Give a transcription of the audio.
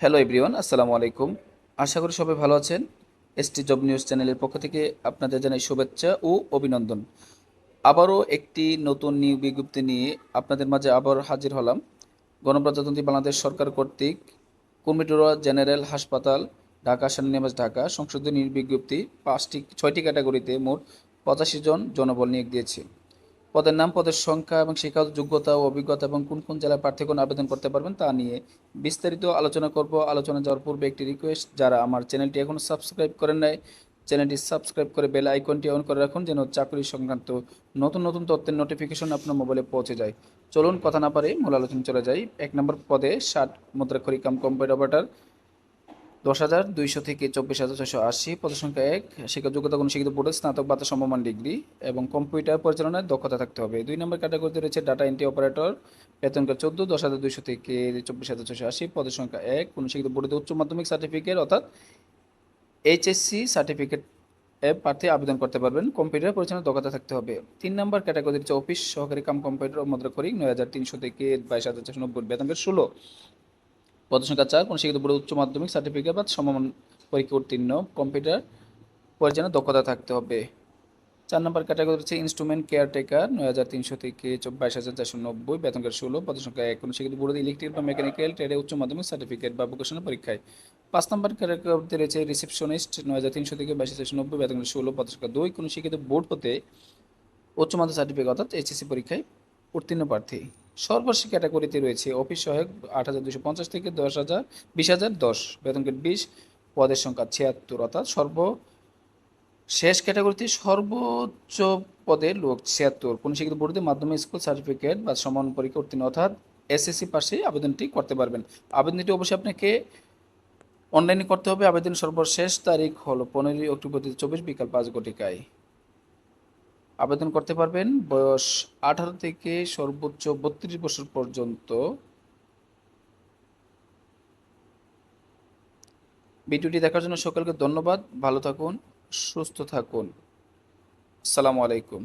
Hello everyone আসসালামু আলাইকুম আশা করি সবাই ভালো আছেন। এসটি জব নিউজ চ্যানেলের পক্ষ থেকে আপনাদের জানাই শুভেচ্ছা ও অভিনন্দন। আবারও একটি নতুন নিয়োগ বিজ্ঞপ্তি নিয়ে আপনাদের মাঝে আবার হাজির হলাম। গণপ্রজাতন্ত্রী বাংলাদেশ সরকার কর্তৃক কুমিটোরা জেনারেল হাসপাতাল, ঢাকা সেনানিবাস ঢাকা সংসদীয় নিয়োগ বিজ্ঞপ্তি পাঁচটি, ছয়টি ক্যাটাগরিতে মোট পঁচাশি জন জনবল নিয়োগ দিয়েছে। পদের নাম, পদের সংখ্যা এবং শিক্ষাগত যোগ্যতা ও অভিজ্ঞতা এবং কোন কোন জেলায় প্রার্থীগণ আবেদন করতে পারবেন তা নিয়ে বিস্তারিত আলোচনা করব। আলোচনা যাওয়ার পূর্বে একটি রিকোয়েস্ট যারা আমার চ্যানেলটি এখনও সাবস্ক্রাইব করেন নাই, চ্যানেলটি সাবস্ক্রাইব করে বেল আইকনটি অন করে রাখুন যেন চাকরি সংক্রান্ত নতুন নতুন তথ্যের নোটিফিকেশন আপনার মোবাইলে পৌঁছে যায়। চলুন কথা না পারে মূল আলোচনা চলে যাই। এক নম্বর পদে ষাট মুদ্রাক্ষরী কাম কম্পিউটার অপারেটর দশ হাজার দুইশো থেকে চব্বিশ হাজার ছশো আশি পদসংখ্যা এক শিক্ষা যোগ্যতা কোনো শিক্ষিত বোর্ডের স্নাতক বা সমমান ডিগ্রি এবং কম্পিউটার পরিচালনায় দক্ষতা থাকতে হবে। দুই নম্বর ক্যাটাগরিতে রয়েছে ডাটা এন্ট্রি অপারেটর বেতনকার চোদ্দ, দশ হাজার দুইশো থেকে চব্বিশ হাজার ছশো আশি, পদের সংখ্যা এক কোনো শিক্ষিত বোর্ডের উচ্চ মাধ্যমিক সার্টিফিকেট অর্থাৎ এইচএসসি সার্টিফিকেট এ প্রার্থী আবেদন করতে পারবেন। কম্পিউটার পরিচালনার দক্ষতা থাকতে হবে। তিন নম্বর ক্যাটাগরি হচ্ছে অফিস সহকারী কাম কম্পিউটার মুদ্রাক্ষরিক নয় হাজার তিনশো থেকে বাইশ হাজার চারশো নব্বই বেতনকার ষোলো। পদসংখ্যা চার, কোনো শিক্ষিত বোর্ডে উচ্চ মাধ্যমিক সার্টিফিকেট বা সমমান পরীক্ষা উত্তীর্ণ কম্পিউটার পরিচালনার দক্ষতা থাকতে হবে। চার নম্বর ক্যাটাগরি হচ্ছে ইনস্ট্রুমেন্ট কেয়ারটেকার নয় হাজার তিনশো থেকে বাইশ হাজার চারশো নব্বই, বেতনকার ষোলো, পদসংখ্যা এক, কোনো শিক্ষিত বোর্ডে ইলেকট্রিক বা মেকানিক্যাল ট্রেডে উচ্চ মাধ্যমিক সার্টিফিকেট বা ভোকেশনাল পরীক্ষায়। পাঁচ নম্বর ক্যাটাগরিতে রয়েছে রিসেপশনিস্ট নয় হাজার তিনশো থেকে বাইশ হাজার নব্বই, বেতনকার ষোলো, পদসংখ্যা দুই, কোনো শিক্ষিত বোর্ড হতে উচ্চ মাধ্যমিক সার্টিফিকেট অর্থাৎ এইচএসসি পরীক্ষায় উত্তীর্ণ প্রার্থী। সর্বশেষ ক্যাটাগরিতে রয়েছে অফিস সহায়ক আট হাজার দুশো পঞ্চাশ থেকে দশ হাজার, বিশ হাজার, দশ। বেতন গ্রেড বিশ, পদের সংখ্যা ছিয়াত্তর, অর্থাৎ সর্ব শেষ ক্যাটাগরিতে সর্বোচ্চ পদের লোক ছিয়াত্তর। কোন শিক্ষিত বোর্ডে মাধ্যমিক স্কুল সার্টিফিকেট বা সমান পরীক্ষা উত্তীর্ণ, অর্থাৎ এসএসসি পাশে আবেদনটি করতে পারবেন। আবেদনটি অবশ্যই আপনাকে অনলাইনে করতে হবে। আবেদন সর্বশেষ তারিখ হলো পনেরোই অক্টোবর দু চব্বিশ বিকাল পাঁচ ঘটিকায়। আবেদন করতে পারবেন। বয়স আঠারো থেকে সর্বোচ্চ বত্রিশ বছর পর্যন্ত। ভিডিওটি দেখার জন্য সকলকে ধন্যবাদ। ভালো থাকুন, সুস্থ থাকুন। আসসালামু আলাইকুম।